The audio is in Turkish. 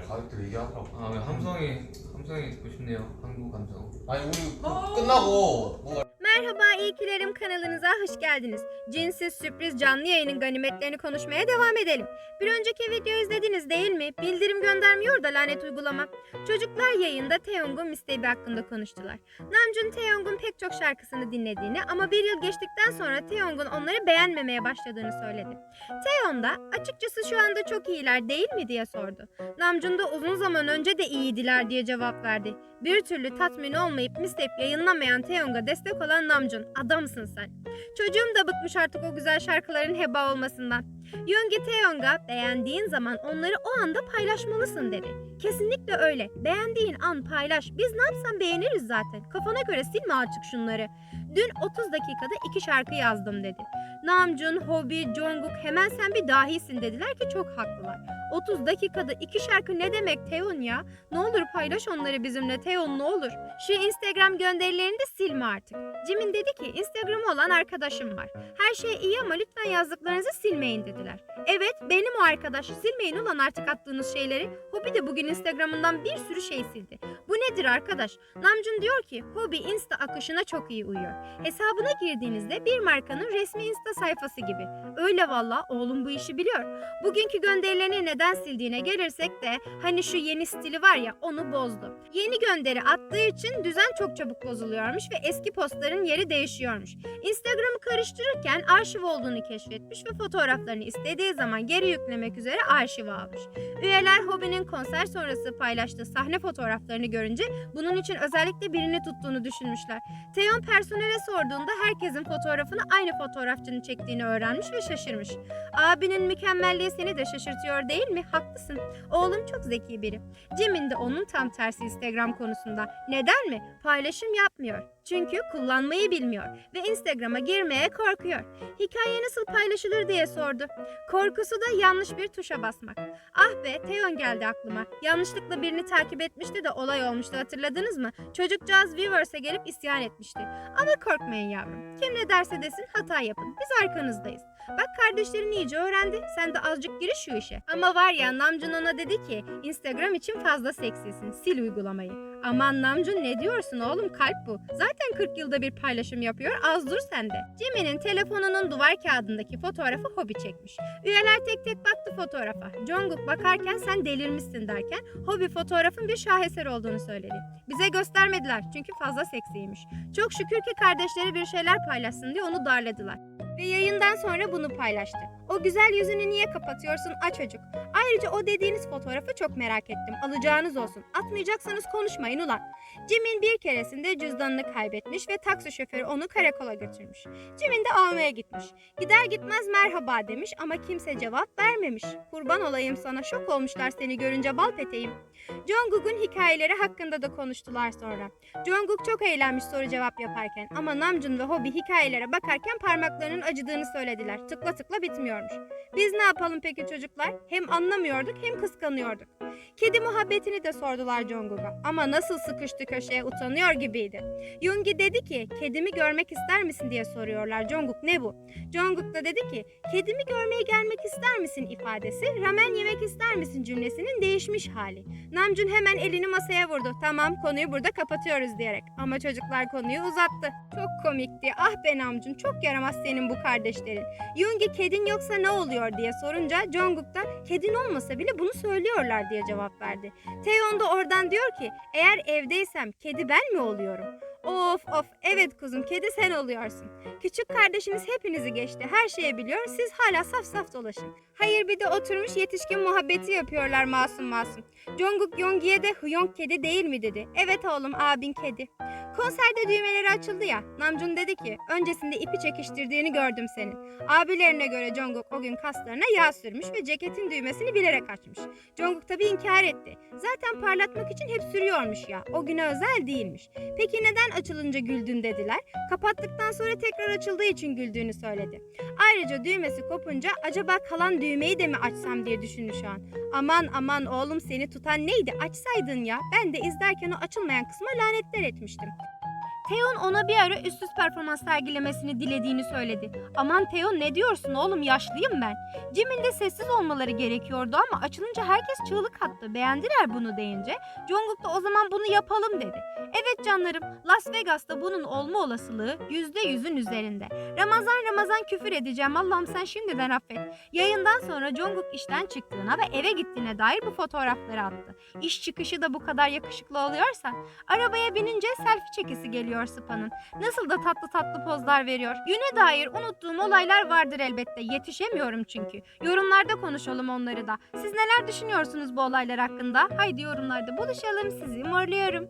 가족들 얘기하더라고. 아 함성이 함성이 듣고 싶네요. 한국 감성. 아니 우리 그 끝나고 뭔가 Merhaba İyikilerim kanalınıza hoş geldiniz. Cinsiz sürpriz canlı yayının ganimetlerini konuşmaya devam edelim. Bir önceki video izlediniz değil mi? Bildirim göndermiyor da lanet uygulama. Çocuklar yayında Taeyong'un Miss Baby hakkında konuştular. Namjoon Taeyong'un pek çok şarkısını dinlediğini ama bir yıl geçtikten sonra Taeyong'un onları beğenmemeye başladığını söyledi. Taeyong da açıkçası şu anda çok iyiler değil mi diye sordu. Namjoon da uzun zaman önce de iyiydiler diye cevap verdi. Bir türlü tatmin olmayıp Mistep yayınlamayan Taeyong'a destek olan Namjoon. Adamsın sen. Çocuğum da bıkmış artık o güzel şarkıların heba olmasından. Yoongi Taeyong'a beğendiğin zaman onları o anda paylaşmalısın dedi. Kesinlikle öyle. Beğendiğin an paylaş. Biz ne yapsan beğeniriz zaten. Kafana göre silme artık şunları. Dün 30 dakikada iki şarkı yazdım dedi. Namjoon, Hobi, Jungkook hemen sen bir dahisin dediler ki çok haklılar. 30 dakikada iki şarkı ne demek Teon ya? Ne olur paylaş onları bizimle Teon ne olur. Şu Instagram gönderilerini de silme artık. Jimin dedi ki Instagram'ı olan arkadaşım var. Her şey iyi ama lütfen yazdıklarınızı silmeyin dediler. Evet benim o arkadaş. Silmeyin ulan artık attığınız şeyleri. Hobi de bugün Instagram'ından bir sürü şey sildi. Bu nedir arkadaş? Namjoon diyor ki Hobi Insta akışına çok iyi uyuyor. Hesabına girdiğinizde bir markanın resmi Insta sayfası gibi. Öyle valla oğlum bu işi biliyor. Bugünkü gönderilerini neden sildiğine gelirsek de hani şu yeni stili var ya onu bozdu. Yeni gönderi attığı için düzen çok çabuk bozuluyormuş ve eski postların yeri değişiyormuş. Instagram'ı karıştırırken arşiv olduğunu keşfetmiş ve fotoğraflarını istediği zaman geri yüklemek üzere arşive almış. Üyeler Hobie'nin konser sonrası paylaştığı sahne fotoğraflarını görünce bunun için özellikle birini tuttuğunu düşünmüşler. Teon personele sorduğunda herkesin fotoğrafını aynı fotoğrafçının çektiğini öğrenmiş ve şaşırmış. Abinin mükemmelliği seni de şaşırtıyor değil mi? Haklısın. Oğlum çok zeki biri. Jimin de onun tam tersi Instagram konusunda. Neden mi? Paylaşım yapmıyor. Çünkü kullanmayı bilmiyor ve Instagram'a girmeye korkuyor. Hikaye nasıl paylaşılır diye sordu. Korkusu da yanlış bir tuşa basmak. Ah be Teon geldi aklıma. Yanlışlıkla birini takip etmişti de olay olmuştu hatırladınız mı? Çocukcağız Wevers'e gelip isyan etmişti. Ama korkmayın yavrum. Kim ne derse desin hata yapın. Biz arkanızdayız. Bak kardeşlerin iyice öğrendi. Sen de azıcık giriş şu işe. Ama var ya Namjoon ona dedi ki Instagram için fazla seksisin. Sil uygulamayı. Aman Namjoon ne diyorsun oğlum kalp bu. Zaten 40 yılda bir paylaşım yapıyor az dur sen de. Jimin'in telefonunun duvar kağıdındaki fotoğrafı Hobi çekmiş. Üyeler tek tek baktı fotoğrafa. Jungkook bakarken sen delirmişsin derken Hobi fotoğrafın bir şaheser olduğunu söyledi. Bize göstermediler çünkü fazla seksiymiş. Çok şükür ki kardeşleri bir şeyler paylaşsın diye onu darladılar. Ve yayından sonra bunu paylaştı. O güzel yüzünü niye kapatıyorsun a çocuk? Ayrıca o dediğiniz fotoğrafı çok merak ettim. Alacağınız olsun. Atmayacaksanız konuşmayın ulan. Jimin bir keresinde cüzdanını kaybetmiş ve taksi şoförü onu karakola götürmüş. Jimin de almaya gitmiş. Gider gitmez merhaba demiş ama kimse cevap vermemiş. Kurban olayım sana şok olmuşlar seni görünce bal peteğim. Jungkook'un hikayeleri hakkında da konuştular sonra. Jungkook çok eğlenmiş soru cevap yaparken ama Namjoon ve Hobi hikayelere bakarken parmaklarının acıdığını söylediler. Tıkla tıkla bitmiyormuş. Biz ne yapalım peki çocuklar? Hem anlamıyorduk hem kıskanıyorduk. Kedi muhabbetini de sordular Jungkook'a ama nasıl sıkıştı köşeye utanıyor gibiydi. Yoongi dedi ki kedimi görmek ister misin diye soruyorlar. Jungkook ne bu? Jungkook da dedi ki kedimi görmeye gelmek ister misin ifadesi ramen yemek ister misin cümlesinin değişmiş hali. Namjoon hemen elini masaya vurdu. Tamam konuyu burada kapatıyoruz diyerek. Ama çocuklar konuyu uzattı. Çok komikti. Ah be Namjoon çok yaramaz senin bu kardeşlerin. Yoongi kedin yoksa ne oluyor diye sorunca Jungkook da kedin olmasa bile bunu söylüyorlar diye cevap verdi. Taeyeon da oradan diyor ki eğer evdeysem kedi ben mi oluyorum? Of of evet kuzum kedi sen oluyorsun. Küçük kardeşiniz hepinizi geçti her şeyi biliyor siz hala saf saf dolaşın. Hayır bir de oturmuş yetişkin muhabbeti yapıyorlar masum masum. Jungkook Yonggi'ye de Hyung kedi değil mi dedi. Evet oğlum abin kedi. Konserde düğmeleri açıldı ya. Namjoon dedi ki öncesinde ipi çekiştirdiğini gördüm senin. Abilerine göre Jungkook o gün kaslarına yağ sürmüş ve ceketin düğmesini bilerek açmış. Jungkook tabi inkar etti. Zaten parlatmak için hep sürüyormuş ya. O güne özel değilmiş. Peki neden açılınca güldün dediler. Kapattıktan sonra tekrar açıldığı için güldüğünü söyledi. Ayrıca düğmesi kopunca acaba kalan düğmeyi de mi açsam diye düşündü şu an. Aman aman oğlum seni tutan neydi açsaydın ya. Ben de izlerken o açılmayan kısma lanetler etmiştim. Theon ona bir ara üst üst performans sergilemesini dilediğini söyledi. Aman Theon ne diyorsun oğlum yaşlıyım ben. Jimin de sessiz olmaları gerekiyordu ama açılınca herkes çığlık attı. Beğendiler bunu deyince Jungkook da o zaman bunu yapalım dedi. Evet canlarım Las Vegas'ta bunun olma olasılığı %100'ün üzerinde. Ramazan Ramazan küfür edeceğim Allah'ım sen şimdiden affet. Yayından sonra Jungkook işten çıktığına ve eve gittiğine dair bu fotoğrafları attı. İş çıkışı da bu kadar yakışıklı oluyorsa arabaya binince selfie çekisi geliyor Spa'nın. Nasıl da tatlı tatlı pozlar veriyor. Güne dair unuttuğum olaylar vardır elbette. Yetişemiyorum çünkü. Yorumlarda konuşalım onları da. Siz neler düşünüyorsunuz bu olaylar hakkında? Haydi yorumlarda buluşalım. Sizi morluyorum.